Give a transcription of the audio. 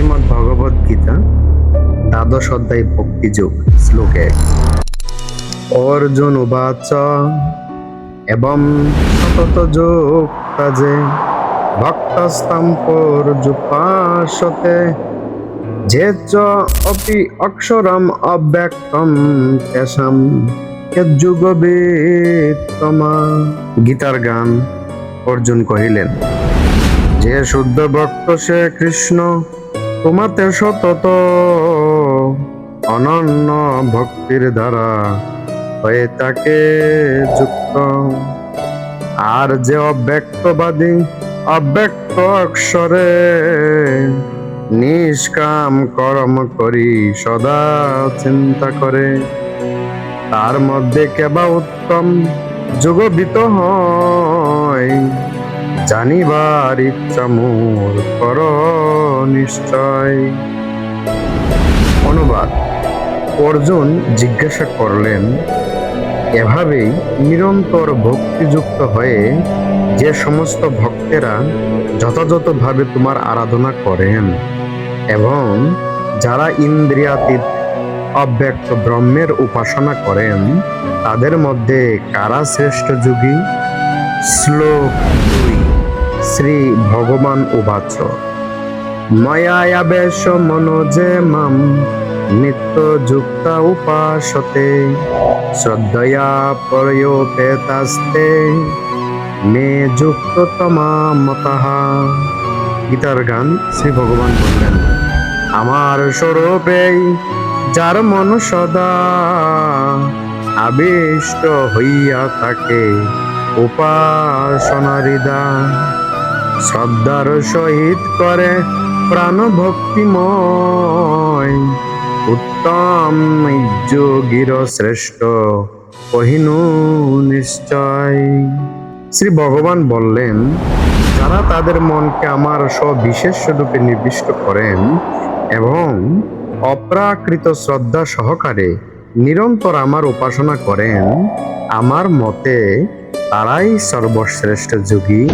শ্রীমদ্ ভগবদ গীতা, দ্বাদশ অধ্যায় ভক্তিযোগ, শ্লোক। এক অর্জুন উবাচ, এবং সতত যোক্তা যে ভক্তস্তাম পর্যুপাসতে যে চ অপি অক্ষরম অব্যক্তম তেষাম যুগবেত্তমা গীতার গান অর্জুন কহিলেন, যে শুদ্ধ ভক্ত সে কৃষ্ণ তোমাতে সতত অনন্য ভক্তির দ্বারা হয়ে তাকে যুক্ত। আর যে অব্যক্তবাদী অব্যক্ত অক্ষরে নিষ্কাম কর্ম করি সদা চিন্তা করে, তার মধ্যে কেবা উত্তম যুগবিত হয়। জানিবার ইচ্ছা মোর কর নিশ্চয়। অনুবাদ। অর্জুন জিজ্ঞাসা করলেন, এভাবেই নিরন্তর ভক্তিযুক্ত হয়ে যে সমস্ত ভক্তেরা যথাযথভাবে তোমার আরাধনা করেন এবং যারা ইন্দ্রিয়াতীত অব্যক্ত ব্রহ্মের উপাসনা করেন, তাদের মধ্যে কারা শ্রেষ্ঠ যোগী? শ্লোক দুই। শ্রী ভগবান উবাচ। ময়ায়াবেশ মনোজে মাম নিত্য যুক্তা উপাসতে, শ্রদ্ধয়া পরয়োপেতাস্তে মে যুক্ত তমা মতাহা গীতার গান শ্রী ভগবান বললেন, আমার স্বরূপেই যার মন সদা আবিষ্ট হইয়া থাকে উপাসনারিদা শ্রদ্ধার সহিত করে প্রাণ ভক্তিময় উত্তম যোগীর শ্রেষ্ঠ কহিনু নিশ্চয়। শ্রী ভগবান বললেন, যারা তাদের মনকে আমার সবিশেষ রূপে নির্দিষ্ট করেন এবং অপ্রাকৃত শ্রদ্ধা সহকারে নিরন্তর আমার উপাসনা করেন, আমার মতে তারাই সর্বশ্রেষ্ঠ যোগী।